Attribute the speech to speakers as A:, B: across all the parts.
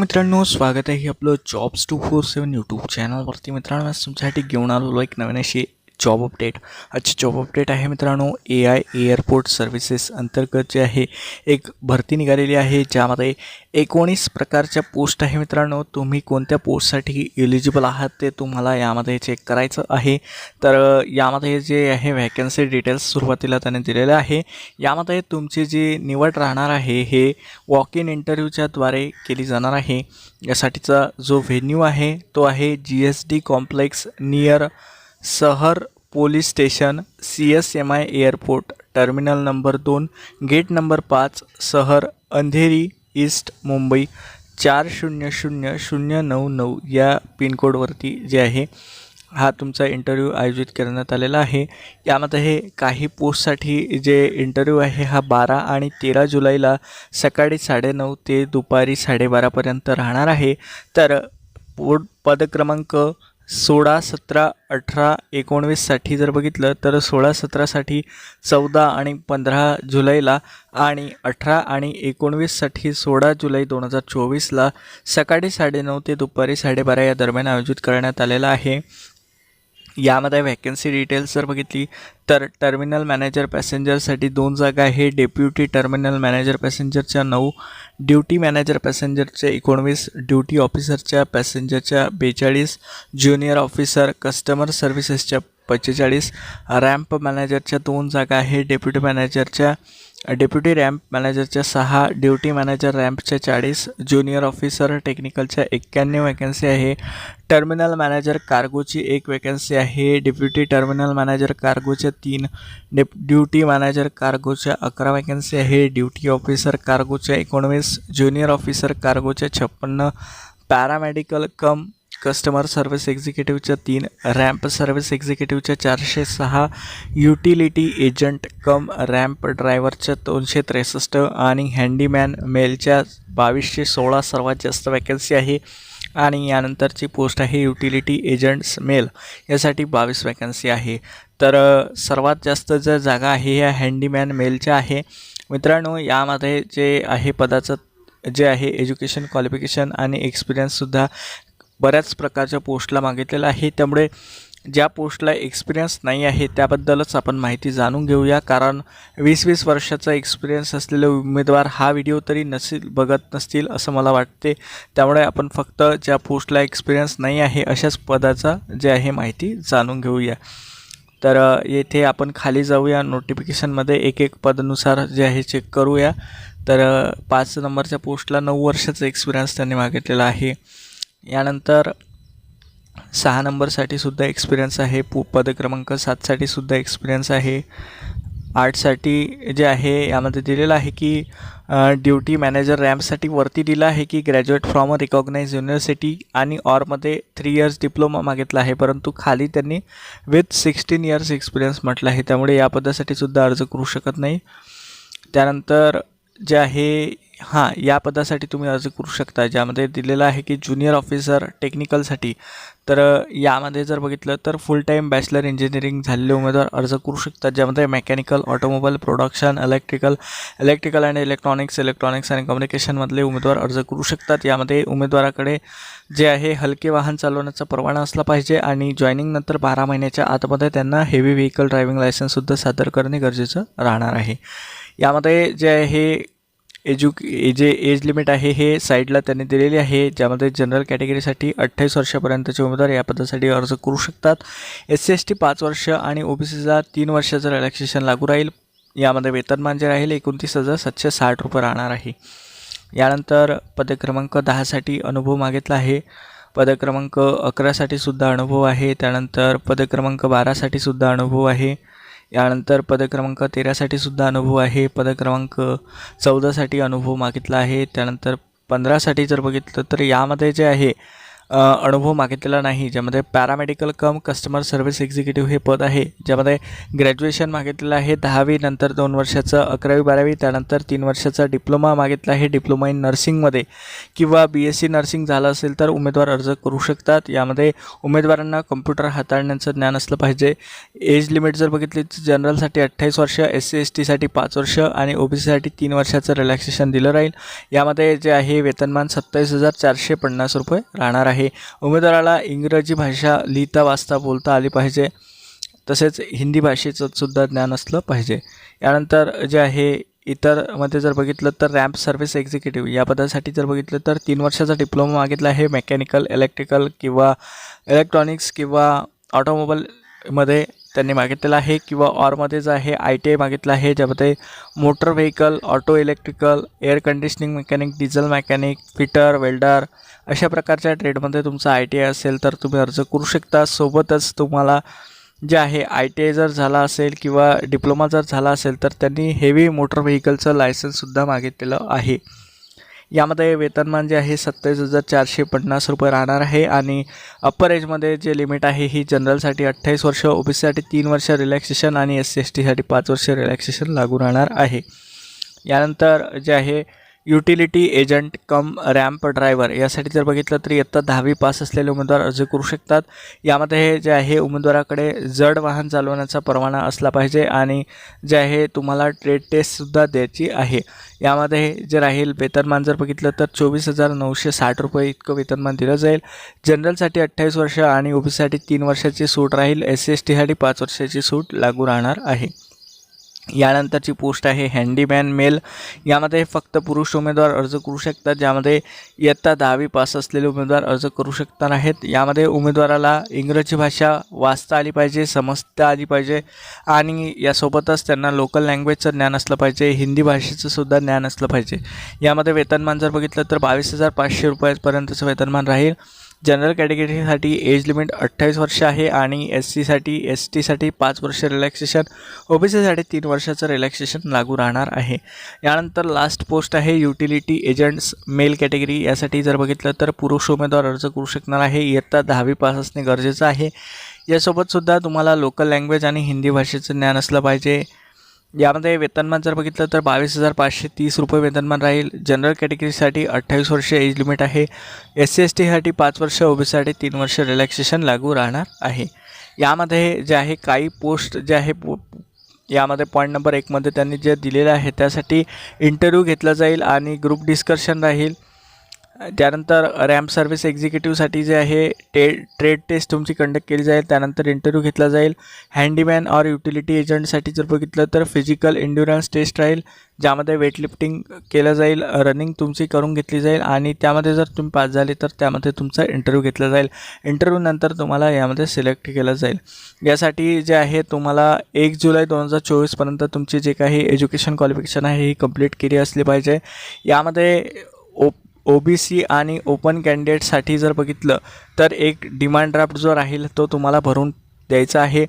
A: मित्रांनो स्वागत आहे आपलं jobs two four seven YouTube चॅनलवरती मित्रांनो आज तुमच्यासाठी घेऊन आलेलो एक नवीन अशी जॉब अपडेट आजची जॉब अपडेट आहे मित्रांनो ए आय एअरपोर्ट सर्व्हिसेस अंतर्गत जे आहे एक भरती निघालेली आहे ज्यामध्ये एकोणीस प्रकारच्या पोस्ट आहे मित्रांनो. तुम्ही कोणत्या पोस्टसाठी एलिजिबल आहात ते तुम्हाला यामध्ये चेक करायचं आहे. तर यामध्ये जे आहे व्हॅकन्सी डिटेल्स सुरुवातीला त्याने दिलेलं आहे. यामध्ये तुमची जी निवड राहणार आहे हे वॉक इन इंटरव्ह्यूच्याद्वारे केली जाणार आहे. यासाठीचा जो व्हेन्यू आहे तो आहे G S D complex near Sahar police station C S M I airport terminal number दोन गेट नंबर पाच सहर अंधेरी ईस्ट मुंबई चार शून्य शून्य शून्य नऊ नऊ या पिनकोडवरती जे आहे हा तुमचा इंटरव्ह्यू आयोजित करण्यात आलेला आहे. यामध्ये काही पोस्टसाठी जे इंटरव्ह्यू आहे हा बारा आणि तेरा जुलैला सकाळी साडेनऊ ते दुपारी साडेबारापर्यंत राहणार आहे. तर पोट पद क्रमांक सोळा सतरा अठरा एकोणवीससाठी जर बघितलं तर सोळा सतरासाठी चौदा आणि पंधरा जुलैला आणि अठरा आणि एकोणवीससाठी सोळा जुलै दोन हजार चोवीसला सकाळी साडेनऊ ते दुपारी साडेबारा या दरम्यान आयोजित करण्यात आलेला आहे. यामध्ये व्हॅकन्सी डिटेल्स जर बघितली तर टर्मिनल मॅनेजर पॅसेंजरसाठी दोन जागा आहे. डेप्युटी टर्मिनल मॅनेजर पॅसेंजरच्या नऊ ड्युटी मॅनेजर पॅसेंजरच्या एकोणवीस ड्युटी ऑफिसरच्या पॅसेंजरच्या बेचाळीस ज्युनियर ऑफिसर कस्टमर सर्व्हिसेसच्या पंचेचाळीस रॅम्प मॅनेजरच्या दोन जागा आहे. डेप्युटी मॅनेजरच्या डेप्युटी रॅम्प मॅनेजरच्या सहा ड्युटी मॅनेजर रॅम्पच्या चाळीस ज्युनियर ऑफिसर टेक्निकलच्या एक्क्याण्णव वॅकन्सी आहे. टर्मिनल मॅनेजर कार्गोची एक वॅकन्सी आहे. डेप्युटी टर्मिनल मॅनेजर कार्गोच्या तीन डेप ड्युटी मॅनेजर कार्गोच्या अकरा वॅकन्सी आहे. ड्युटी ऑफिसर कार्गोच्या एकोणवीस ज्युनियर ऑफिसर कार्गोच्या छप्पन्न. पॅरामेडिकल कम कस्टमर सर्व्हिस एक्झिक्युटिव्हच्या तीन रॅम्प सर्व्हिस एक्झिक्युटिव्हच्या चारशे सहा युटिलिटी एजंट कम रॅम्प ड्रायव्हरच्या दोनशे त्रेसष्ट आणि हँडीमॅन मेलच्या बावीसशे सोळा सर्वात जास्त वॅकन्सी आहे. आणि यानंतरची पोस्ट आहे युटिलिटी एजंट्स मेल यासाठी बावीस वॅकन्सी आहे. तर सर्वात जास्त ज्या जागा आहे ह्या हँडीमॅन मेलच्या आहे. मित्रांनो यामध्ये जे आहे पदाचं जे आहे एज्युकेशन क्वालिफिकेशन आणि एक्सपिरियन्ससुद्धा बऱ्याच प्रकारच्या पोस्टला मागितलेलं आहे. त्यामुळे ज्या पोस्टला एक्सपिरियन्स नाही आहे त्याबद्दलच आपण माहिती जाणून घेऊया. कारण वीस वीस वर्षाचा एक्सपिरियन्स असलेले उमेदवार हा व्हिडिओ तरी नसेल बघत नसतील असं मला वाटते. त्यामुळे आपण फक्त ज्या पोस्टला एक्सपिरियन्स नाही आहे अशाच पदाचा जे आहे माहिती जाणून घेऊया. तर येथे आपण खाली जाऊया. नोटिफिकेशनमध्ये एक एक पदानुसार जे आहे चेक करूया. तर पाच नंबरच्या पोस्टला नऊ वर्षाचा एक्सपिरियन्स त्यांनी मागितलेला आहे. यानंतर सहा नंबरसाठी सुद्धा एक्सपिरियन्स आहे. पू पद क्रमांक सातसाठी सुद्धा एक्सपिरियन्स आहे. आर्टसाठी जे आहे यामध्ये दिलेलं आहे की ड्युटी मॅनेजर रॅम्पसाठी वरती दिलं आहे की graduate from a recognise university आणि ऑरमध्ये थ्री इयर्स डिप्लोमा मागितला आहे. परंतु खाली त्यांनी विथ सिक्स्टीन इयर्स एक्सपिरियन्स म्हटलं आहे. त्यामुळे या पदासाठी सुद्धा अर्ज करू शकत नाही. त्यानंतर जे आहे हां या पदासाठी तुम्ही अर्ज करू शकता. ज्यामध्ये दिलेलं आहे की ज्युनियर ऑफिसर टेक्निकलसाठी तर यामध्ये जर बघितलं तर फुल टाईम बॅचलर इंजिनिअरिंग झालेले उमेदवार अर्ज करू शकतात. ज्यामध्ये mechanical automobile production electrical electrical and electronics electronics आणि कम्युनिकेशनमधले उमेदवार अर्ज करू शकतात. यामध्ये उमेदवाराकडे जे आहे हलके वाहन चालवण्याचा परवाना असला पाहिजे आणि जॉईनिंगनंतर बारा महिन्याच्या आतमध्ये त्यांना हेवी व्हेकल ड्रायव्हिंग लायसन्ससुद्धा सादर करणे गरजेचं राहणार आहे. यामध्ये जे आहे एज्यु जे एज लिमिट आहे हे साईडला त्यांनी दिलेली आहे ज्यामध्ये जनरल कॅटेगरीसाठी अठ्ठावीस वर्षापर्यंतचे उमेदवार या पदासाठी अर्ज करू शकतात. एस सी एस टी पाच वर्ष आणि ओ बी सीचा तीन वर्षाचं रिलॅक्सेशन लागू राहील. यामध्ये वेतनमान जे राहील. एकोणतीस हजार सातशे साठ रुपये राहणार आहे. यानंतर पदक्रमांक दहासाठी अनुभव मागितला आहे. पद क्रमांक अकरासाठी सुद्धा अनुभव आहे. त्यानंतर पदक्रमांक बारासाठी सुद्धा अनुभव आहे. यानंतर पदक्रमांक तेरासाठी सुद्धा अनुभव आहे. पदक्रमांक चौदासाठी अनुभव मागितला आहे. त्यानंतर पंधरासाठी जर बघितलं तर यामध्ये जे आहे अनुभव मागितलेला नाही. ज्यामध्ये paramedical cum customer service executive हे पद आहे. ज्यामध्ये ग्रॅज्युएशन मागितलेलं आहे दहावी नंतर दोन वर्षाचं अकरावी बारावी त्यानंतर तीन वर्षाचा डिप्लोमा मागितला आहे डिप्लोमा इन नर्सिंगमध्ये किंवा बी एस सी नर्सिंग झालं असेल तर उमेदवार अर्ज करू शकतात. यामध्ये उमेदवारांना कम्प्युटर हाताळण्याचं ज्ञान असलं पाहिजे. एज लिमिट जर बघितली तर जनरलसाठी अठ्ठावीस वर्ष एस सी एस टीसाठी पाच वर्ष आणि ओ बी सीसाठी तीन वर्षाचं रिलॅक्सेशन दिलं राहील. यामध्ये जे आहे वेतनमान सत्तावीस हजार चारशे पन्नास रुपये राहणार आहे. उमेदवाराला इंग्रजी भाषा लिहिता वाचता बोलता आली पाहिजे. तसेच हिंदी भाषेचं सुद्धा ज्ञान असलं पाहिजे. यानंतर जे आहे इतरमध्ये जर बघितलं तर रॅम्प सर्व्हिस एक्झिक्युटिव्ह या पदासाठी जर बघितलं तर तीन वर्षाचा डिप्लोमा मागितला आहे मेकॅनिकल इलेक्ट्रिकल किंवा इलेक्ट्रॉनिक्स किंवा ऑटोमोबाईलमध्ये. त्यांनी मागितलेलं आहे किंवा ऑरमध्ये जे आहे आय टी आय मागितलं आहे ज्यामध्ये motor vehicle auto electrical air conditioning mechanic diesel mechanic fitter welder अशा प्रकारच्या ट्रेडमध्ये तुमचं आय टी आय असेल तर तुम्ही अर्ज करू शकता. सोबतच तुम्हाला जे आहे आय टी आय जर झाला असेल किंवा डिप्लोमा जर झाला असेल तर त्यांनी हेवी मोटर व्हेकलचं लायसन्ससुद्धा मागितलेलं आहे. यामध्ये वेतनमान जे म्हणजे आहे सत्तावीस हजार चारशे पन्नास रुपये राहणार आहे आणि अप्पर एजमध्ये जे लिमिट आहे ही जनरलसाठी अठ्ठावीस वर्ष ओ बी सीसाठी तीन वर्ष रिलॅक्सेशन आणि एस सी एस टीसाठी पाच वर्ष रिलॅक्सेशन लागू राहणार आहे. यानंतर जे आहे utility agent cum ramp driver यासाठी जर बघितलं तर इयत्ता दहावी पास असलेले उमेदवार अर्ज करू शकतात. यामध्ये हे जे आहे उमेदवाराकडे जड वाहन चालवण्याचा परवाना असला पाहिजे आणि जे आहे तुम्हाला ट्रेड टेस्टसुद्धा द्यायची आहे. यामध्ये जे राहील वेतनमान जर बघितलं तर चोवीस हजार नऊशे साठ रुपये इतकं वेतनमान दिलं जाईल. जनरलसाठी अठ्ठावीस वर्ष आणि ओबीसीसाठी तीन वर्षाची सूट राहील. एस सी एस टीसाठी पाच वर्षाची सूट लागू राहणार आहे. यानंतरची पोस्ट आहे हँडीमॅन मेल. यामध्ये फक्त पुरुष उमेदवार अर्ज करू शकतात ज्यामध्ये इयत्ता दहावी पास असलेले उमेदवार अर्ज करू शकणार आहेत. यामध्ये उमेदवाराला इंग्रजी भाषा वाचता आली पाहिजे समजता आली पाहिजे आणि यासोबतच त्यांना लोकल लँग्वेजचं ज्ञान असलं पाहिजे हिंदी भाषेचं सुद्धा ज्ञान असलं पाहिजे. यामध्ये वेतनमान जर बघितलं तर बावीस हजार पाचशे रुपयापर्यंतचं वेतनमान राहील. जनरल कॅटेगरीसाठी एज लिमिट अठ्ठावीस वर्ष आहे आणि एस सीसाठी एस टीसाठी पाच वर्ष रिलॅक्सेशन ओ बी सीसाठी तीन वर्षाचं रिलॅक्सेशन लागू राहणार आहे. यानंतर लास्ट पोस्ट आहे युटिलिटी एजंट्स मेल कॅटेगरी यासाठी जर बघितलं तर पुरुष उमेदवार अर्ज करू शकणार आहे. इयत्ता दहावी पास असणे गरजेचं आहे. यासोबतसुद्धा तुम्हाला लोकल लँग्वेज आणि हिंदी भाषेचं ज्ञान असलं पाहिजे. यामध्ये वेतनमान जर बघितलं तर बावीस हजार पाचशे तीस रुपये वेतनमान राहील. जनरल कॅटेगरीसाठी अठ्ठावीस वर्ष एज लिमिट आहे. एस सी एस टीसाठी पाच वर्ष ओ तीन वर्ष रिलॅक्सेशन लागू राहणार आहे. यामध्ये जे आहे काही पोस्ट जे आहे पो यामध्ये पॉईंट नंबर एकमध्ये त्यांनी जे दिलेलं आहे त्यासाठी इंटरव्ह्यू घेतला जाईल आणि ग्रुप डिस्कशन राहील. त्यानंतर रॅम्प सर्व्हिस एक्झिक्युटिव्हसाठी जे आहे टे ट्रेड टेस्ट तुमची कंडक्ट केली जाईल त्यानंतर इंटरव्ह्यू घेतला जाईल. हँडीमॅन ऑर युटिलिटी एजंटसाठी जर बघितलं तर फिजिकल इंड्युरन्स टेस्ट राहील ज्यामध्ये वेटलिफ्टिंग केलं जाईल रनिंग तुमची करून घेतली जाईल आणि त्यामध्ये जर तुम्ही पास झाले तर त्यामध्ये तुमचा इंटरव्ह्यू घेतला जाईल. इंटरव्ह्यूनंतर तुम्हाला यामध्ये सिलेक्ट केलं जाईल. यासाठी जे आहे तुम्हाला एक जुलै दोन हजार चोवीसपर्यंत तुमची जे काही एज्युकेशन क्वालिफिकेशन आहे ही कंप्लीट केली असली पाहिजे. यामध्ये ओप ओ बी सी आणि ओपन कॅन्डिडेटसाठी जर बघितलं तर एक डिमांड ड्राफ्ट जो राहील तो तुम्हाला भरून द्यायचा आहे.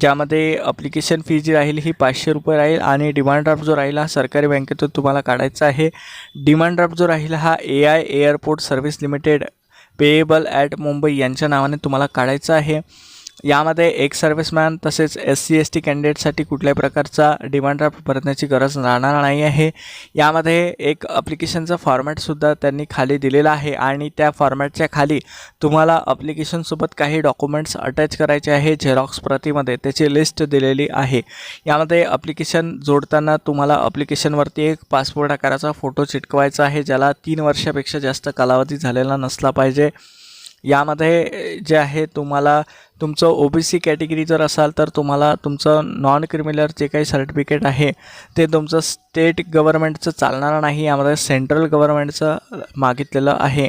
A: ज्यामध्ये अप्लिकेशन फी जी राहील ही पाचशे रुपये राहील आणि डिमांड ड्राफ्ट जो राहील हा सरकारी बँकेतून तुम्हाला काढायचा आहे. डिमांड ड्राफ्ट जो राहील हा A I airport service limited payable at Mumbai यांच्या नावाने तुम्हाला काढायचा आहे. यामध्ये एक सर्व्हिसमॅन तसेच एस सी एस टी कॅन्डिडेटसाठी कुठल्याही प्रकारचा डिमांड ड्राफ्ट भरण्याची गरज राहणार नाही आहे. यामध्ये एक अप्लिकेशनचा फॉर्मॅटसुद्धा त्यांनी खाली दिलेला आहे आणि त्या फॉर्मॅटच्या खाली तुम्हाला अप्लिकेशनसोबत काही डॉक्युमेंट्स अटॅच करायचे आहे झेरॉक्स प्रतीमध्ये. त्याची लिस्ट दिलेली आहे. यामध्ये अप्लिकेशन जोडताना तुम्हाला अप्लिकेशनवरती एक पासपोर्ट आकाराचा फोटो चिटकवायचा आहे ज्याला तीन वर्षापेक्षा जास्त कालावधी झालेला नसला पाहिजे. यामध्ये जे आहे तुम्हाला तुमचं ओ बी सी कॅटेगरी जर असाल तर तुम्हाला तुमचं नॉन क्रिमिनल जे काही सर्टिफिकेट आहे ते तुमचं स्टेट गव्हर्मेंटचं चालणार नाही. यामध्ये सेंट्रल गव्हर्मेंटचं मागितलेलं आहे.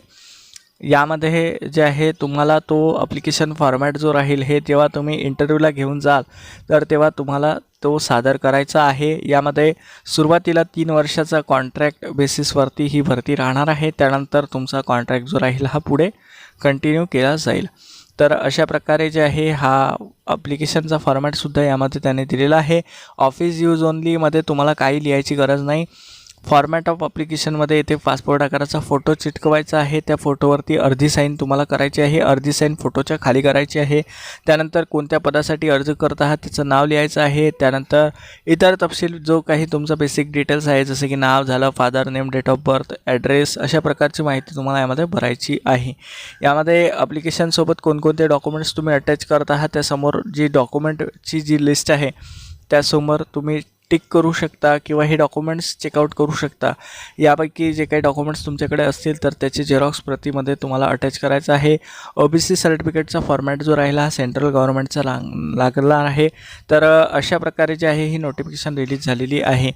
A: यामध्ये जे आहे तुम्हाला तो अप्लिकेशन फॉर्मॅट जो राहील हे जेव्हा तुम्ही इंटरव्ह्यूला घेऊन जाल. तर तेव्हा तुम्हाला तो सादर करायचा आहे. यामध्ये सुरुवातीला तीन वर्षाचा कॉन्ट्रॅक्ट बेसिसवरती ही भरती राहणार आहे. त्यानंतर तुमचा कॉन्ट्रॅक्ट जो राहील हा पुढे कंटिन्यू केला जाईल. तर अशा प्रकारे जे आहे हा अप्लिकेशनचा फॉर्मॅटसुद्धा यामध्ये त्याने दिलेला आहे. ऑफिस यूज ओनलीमध्ये तुम्हाला काही लिहायची गरज नाही. फॉर्मॅट ऑफ अप्लिकेशनमध्ये येथे पासपोर्ट आकाराचा फोटो चिटकवायचा आहे. त्या फोटोवरती अर्धी साईन तुम्हाला करायची आहे. अर्धी साईन फोटोच्या खाली करायची आहे. त्यानंतर कोणत्या पदासाठी अर्ज करत आहात त्याचं नाव लिहायचं आहे. त्यानंतर इतर तपशील जो काही तुमचा बेसिक डिटेल्स आहे जसं की नाव झालं father name date of birth address अशा प्रकारची माहिती तुम्हाला यामध्ये भरायची आहे. यामध्ये अप्लिकेशनसोबत कोणकोणते डॉक्युमेंट्स तुम्ही अटॅच करत आहात त्यासमोर जी डॉक्युमेंटची जी लिस्ट आहे त्यासमोर तुम्ही टिक करू शकता किंवा हे डॉक्युमेंट्स चेकआउट करू शकता. यापैकी जे काही डॉक्युमेंट्स तुमच्याकडे असतील तर त्याची झेरॉक्स प्रतीमध्ये तुम्हाला अटॅच करायचं आहे. ओ बी सी सर्टिफिकेटचा फॉर्मॅट जो राहिला हा सेंट्रल गव्हर्नमेंटचा लाग लागला आहे. तर अशा प्रकारे जे आहे ही नोटिफिकेशन रिलीज झालेली आहे.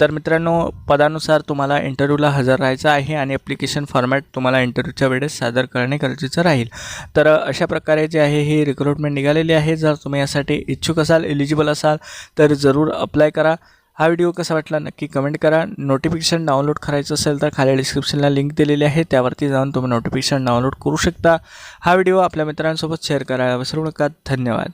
A: तर मित्रांनो पदानुसार तुम्हाला इंटरव्ह्यूला हजर राहायचं आहे आणि ॲप्लिकेशन फॉर्मॅट तुम्हाला इंटरव्ह्यूच्या वेळेस सादर करणे गरजेचं राहील. तर अशा प्रकारे जे आहे हे रिक्रुटमेंट निघालेली आहे. जर तुम्ही यासाठी इच्छुक असाल एलिजिबल असाल तर जरूर अप्लाय करा. हा व्हिडिओ कसा वाटला नक्की कमेंट करा. नोटिफिकेशन डाउनलोड करायचं असेल तर खाली डिस्क्रिप्शनला लिंक दिलेली आहे. त्यावरती जाऊन तुम्ही नोटिफिकेशन डाउनलोड करू शकता. हा व्हिडिओ आपल्या मित्रांसोबत शेअर करायला विसरू नका. धन्यवाद.